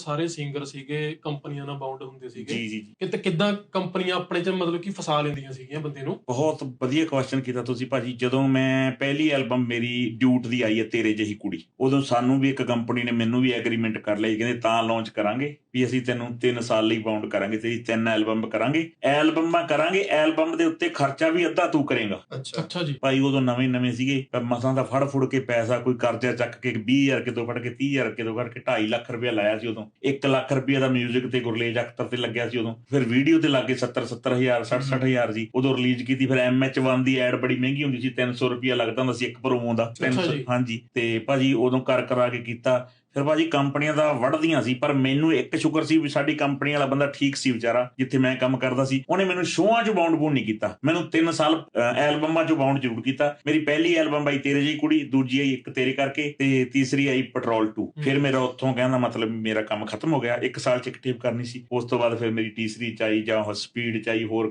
ਸਾਰੇ ਸਿੰਗਰ ਸੀਗੇ ਕੰਪਨੀਆਂ ਨਾਲ ਬਾਉਂਡ ਹੁੰਦੇ ਸੀਗੇ। ਜੀ ਜੀ ਜੀ। ਕਿਤੇ ਕਿੱਦਾਂ ਕੰਪਨੀਆਂ ਆਪਣੇ ਚ ਮਤਲਬ ਕਿ ਫਸਾ ਲੈਂਦੀਆਂ ਸੀਗੀਆਂ ਬੰਦੇ ਨੂੰ? ਬਹੁਤ ਵਧੀਆ ਕੁਐਸਚਨ ਕੀਤਾ ਤੁਸੀਂ ਭਾਜੀ। ਜਦੋਂ ਮੈਂ ਪਹਿਲੀ ਐਲਬਮ ਮੇਰੀ ਡਿਊਟ ਦੀ ਆਈ ਹੈ ਤੇਰੇ ਜਿਹੀ ਕੁੜੀ ਉਦੋਂ ਸਾਨੂੰ ਵੀ ਇੱਕ ਕੰਪਨੀ ਨੇ ਮੈਨੂੰ ਵੀ ਐਗਰੀਮੈਂਟ ਕਰ ਲਈ ਕਹਿੰਦੇ ਤਾਂ ਲਾਂਚ ਕਰਾਂਗੇ ਵੀ ਅਸੀਂ ਤੈਨੂੰ 3 ਸਾਲ ਲਈ ਬਾਉਂਡ ਕਰਾਂਗੇ ਤੇਰੀ ਤਿੰਨ ਐਲਬਮ ਕਰਾਂਗੇ। ਐਲਬਮਾਂ ਕਰਾਂਗੇ ਐਲਬਮ ਦੇ ਉੱਤੇ ਖਰਚਾ ਵੀ ਅੱਧਾ ਤੂੰ ਕਰੇਗਾ। ਅੱਛਾ। ਅੱਛਾ ਜੀ। ਭਾਈ ਉਦੋਂ ਨਵੇਂ ਨਵੇਂ ਸੀਗੇ ਮਸਾਂ ਦਾ ਫੜ ਫੁੜ ਕੇ ਪੈਸਾ ਕੋਈ ਕਰਜ਼ਾ ਚੱਕ ਕੇ 20000 ਕਿਤੋਂ ਫੜ ਕੇ 30000 ਕਿਤੋਂ ਕਰਕੇ 2.5 ਲੱਖ ਰੁਪਇਆ ਲਾਇਆ ਸੀ ਉਦੋਂ। 1 ਲੱਖ ਰੁਪਇਆ ਦਾ 뮤직 ਤੇ ਗੁਰਲੇਜ ਅਖਤਰ ਤੇ ਲੱਗਿਆ ਸੀ ਉਦੋਂ। ਫਿਰ ਵੀਡੀਓ ਤੇ ਲੱਗੇ 70 70000 60 60000 ਜੀ। ਉਦੋਂ ਰਿਲੀਜ਼ ਕੀਤੀ ਫਿਰ MH1 ਦੀ ਐਡ ਬੜੀ ਮਹਿੰਗੀ ਹੁੰਦੀ ਸੀ 300 ਰੁਪਇਆ ਲੱਗਦਾ ਹੁੰਦਾ ਸੀ ਇੱਕ ਪ੍ਰੋਮੋ ਦਾ। ਅੱਛਾ 300 ਜੀ। ਹਾਂਜੀ। ਤੇ ਭਾਜੀ ਉਦੋਂ ਕਰ ਕਰਾ ਕੇ ਕੀਤਾ। ਫਿਰ ਭਾਜੀ ਕੰਪਨੀਆਂ ਦਾ ਵੜਦੀਆਂ ਸੀ ਪਰ ਮੈਨੂੰ ਇੱਕ ਸ਼ੁਕਰ ਸੀ ਵੀ ਸਾਡੀ ਕੰਪਨੀ ਵਾਲਾ ਬੰਦਾ ਠੀਕ ਸੀ ਵਿਚਾਰਾ ਜਿੱਥੇ ਮੈਂ ਕੰਮ ਕਰਦਾ ਸੀ। ਉਹਨੇ ਮੈਨੂੰ ਸ਼ੋਆਂ 'ਚ ਬਾਉਂਡ ਬੂਨ ਨਹੀਂ ਕੀਤਾ। ਮੈਨੂੰ 3 ਸਾਲ ਐਲਬਮਾਂ 'ਚ ਬਾਉਂਡ ਜ਼ਰੂਰ ਕੀਤਾ। ਮੇਰੀ ਪਹਿਲੀ ਐਲਬਮ ਆਈ ਤੇਰੇ ਜਿਹੀ ਕੁੜੀ ਦੂਜੀ ਆਈ ਇੱਕ ਤੇਰੇ ਕਰਕੇ ਤੇ ਤੀਸਰੀ ਆਈ ਪੈਟਰੋਲ 2 ਫਿਰ ਮੇਰਾ ਉੱਥੋਂ ਕਹਿੰਦਾ ਮਤਲਬ ਮੇਰਾ ਕੰਮ ਖਤਮ ਹੋ ਗਿਆ। ਇੱਕ ਸਾਲ 'ਚ ਇੱਕ ਟੇਪ ਕਰਨੀ ਸੀ। ਉਸ ਤੋਂ ਬਾਅਦ ਫਿਰ ਮੇਰੀ ਤੀਸਰੀ ਚ ਆਈ ਜਾਂ ਸਪੀਡ ਚ ਆਈ ਹੋਰ